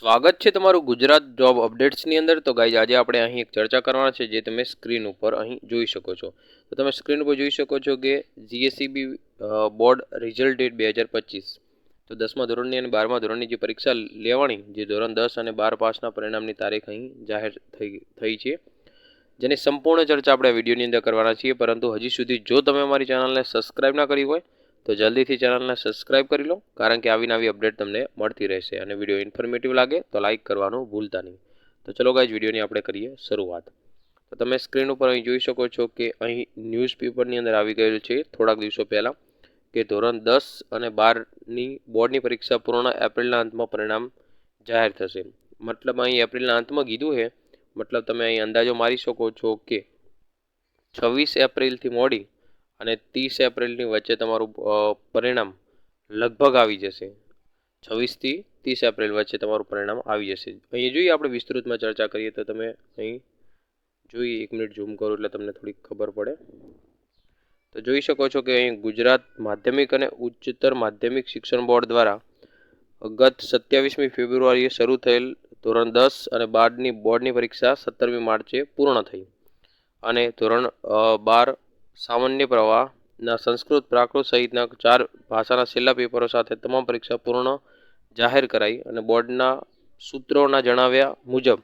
સ્વાગત છે તમારું ગુજરાત જોબ અપડેટ્સની અંદર. તો ગાઈઝ, આજે આપણે અહીં એક ચર્ચા કરવાના છે જે તમે સ્ક્રીન ઉપર અહીં જોઈ શકો છો. તો તમે સ્ક્રીન ઉપર જોઈ શકો છો કે જીએસસીબી બોર્ડ રિઝલ્ટ ડેટ બે હજાર પચીસ. તો દસમા ધોરણની અને બારમા ધોરણની જે પરીક્ષા લેવાની, જે ધોરણ દસ અને બાર પાસના પરિણામની તારીખ અહીં જાહેર થઈ થઈ છે. જેની સંપૂર્ણ ચર્ચા આપણે વિડીયોની અંદર કરવાના છીએ. પરંતુ હજી સુધી જો તમે અમારી ચેનલને સબસ્ક્રાઈબ ના કરી હોય તો જલ્દીથી ચેનલને સબસ્ક્રાઇબ કરી લો, કારણ કે આવી નવી અપડેટ તમને મળતી રહેશે અને વીડિયો ઇન્ફોર્મેટિવ લાગે તો લાઇક કરવાનું ભૂલતા નહીં. તો ચલો ગાઈઝ વિડીયોની આપણે કરીએ શરૂઆત. તો તમે સ્ક્રીન ઉપર અહીં જોઈ શકો છો કે અહીં ન્યૂઝપેપરની અંદર આવી ગયેલું છે, થોડાક દિવસો પહેલાં, કે ધોરણ દસ અને બારની બોર્ડની પરીક્ષા પૂર્ણ એપ્રિલના અંતમાં પરિણામ જાહેર થશે. મતલબ અહીં એપ્રિલના અંતમાં કીધું છે, મતલબ તમે અહીં અંદાજો મારી શકો છો કે છવ્વીસ એપ્રિલથી મોડી અને ત્રીસ એપ્રિલની વચ્ચે તમારું પરિણામ લગભગ આવી જશે. છવ્વીસથી ત્રીસ એપ્રિલ વચ્ચે તમારું પરિણામ આવી જશે. અહીં જોઈએ આપણે વિસ્તૃતમાં ચર્ચા કરીએ તો તમે અહીં જોઈએ એક મિનિટ ઝૂમ કરો એટલે તમને થોડીક ખબર પડે. તો જોઈ શકો છો કે અહીં ગુજરાત માધ્યમિક અને ઉચ્ચતર માધ્યમિક શિક્ષણ બોર્ડ દ્વારા ગત સત્યાવીસમી ફેબ્રુઆરીએ શરૂ થયેલ ધોરણ દસ અને બારની બોર્ડની પરીક્ષા સત્તરમી માર્ચે પૂર્ણ થઈ. અને ધોરણ બાર સામાન્ય પ્રવાહના સંસ્કૃત પ્રાકૃત સહિતના ચાર ભાષાના છેલ્લા પેપરો સાથે તમામ પરીક્ષા પૂર્ણ જાહેર કરાઈ અને બોર્ડના સૂત્રોના જણાવ્યા મુજબ,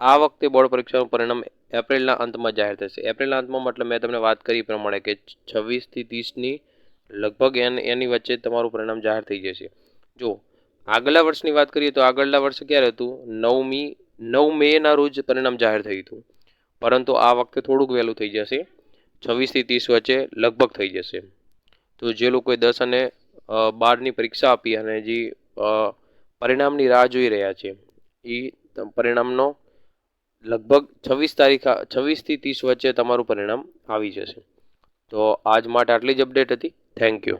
આ વખતે બોર્ડ પરીક્ષાનું પરિણામ એપ્રિલના અંતમાં જાહેર થશે. એપ્રિલના અંતમાં મતલબ મેં તમને વાત કરી પ્રમાણે કે છવ્વીસથી ત્રીસની લગભગ એન, એની વચ્ચે તમારું પરિણામ જાહેર થઈ જશે. જો આગલા વર્ષની વાત કરીએ તો આગળના વર્ષે ક્યારે હતું નવમી, નવ મેના રોજ પરિણામ જાહેર થયું હતું. પરંતુ આ વખતે થોડુંક વહેલું થઈ જશે. છવ્વીસથી ત્રીસ વચ્ચે લગભગ થઈ જશે. તો જે લોકોએ દસ અને બારની પરીક્ષા આપી અને જે પરિણામની રાહ જોઈ રહ્યા છે એ પરિણામનો લગભગ છવ્વીસ તારીખ છવ્વીસથી ત્રીસ વચ્ચે તમારું પરિણામ આવી જશે. તો આજ માટે આટલી જ અપડેટ હતી. Thank you